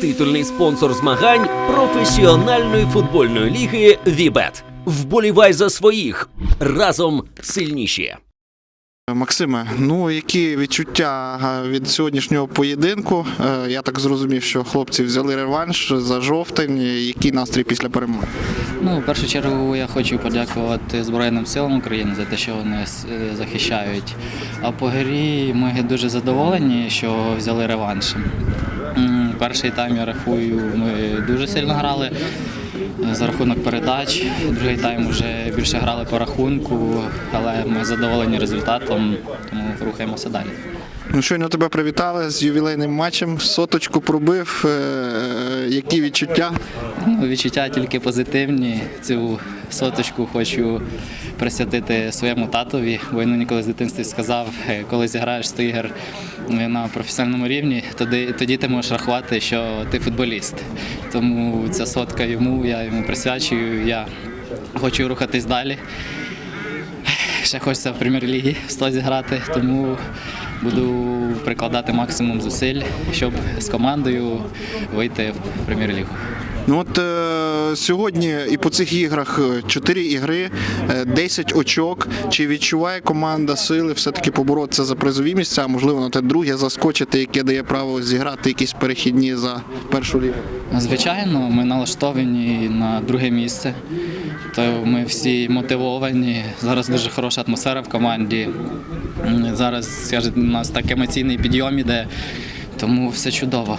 Титульний спонсор змагань професіональної футбольної ліги Вібет. Вболівай за своїх разом сильніші. Максиме, ну які відчуття е, від сьогоднішнього поєдинку? Е, Я так зрозумів, що хлопці взяли реванш за жовтень. Який настрій після перемоги? Ну, в першу чергу я хочу подякувати Збройним силам України за те, що вони е, захищають. А по грі ми дуже задоволені, що взяли реванш. Перший тайм я рахую, ми дуже сильно грали е, за рахунок передач. Другий тайм вже більше грали по рахунку, але ми задоволені результатом, тому рухаємося далі. Ну, щойно тебе привітали з ювілейним матчем. Соточку пробив. Е, Які відчуття? Ну, відчуття тільки позитивні. Цю соточку хочу присвятити своєму татові, бо він мені колись в дитинстві сказав, е, коли зіграєш 100 ігор е, на професіональному рівні, тоді, тоді ти можеш рахувати, що ти футболіст. Тому ця сотка йому, я йому присвячую. Я хочу рухатись далі. Ще хочеться в прем'єр-лігі 100 зіграти, тому буду прикладати максимум зусиль, щоб з командою вийти в прем'єр-лігу. Ну от е, сьогодні і по цих іграх 4 ігри, е, 10 очок. Чи відчуває команда сили все-таки поборотися за призові місця? Можливо, на те друге заскочити, яке дає право зіграти якісь перехідні за першу лігу? Звичайно, ми налаштовані на друге місце. То ми всі мотивовані. Зараз дуже хороша атмосфера в команді. Зараз скажімо, у нас так емоційний підйом іде, тому все чудово.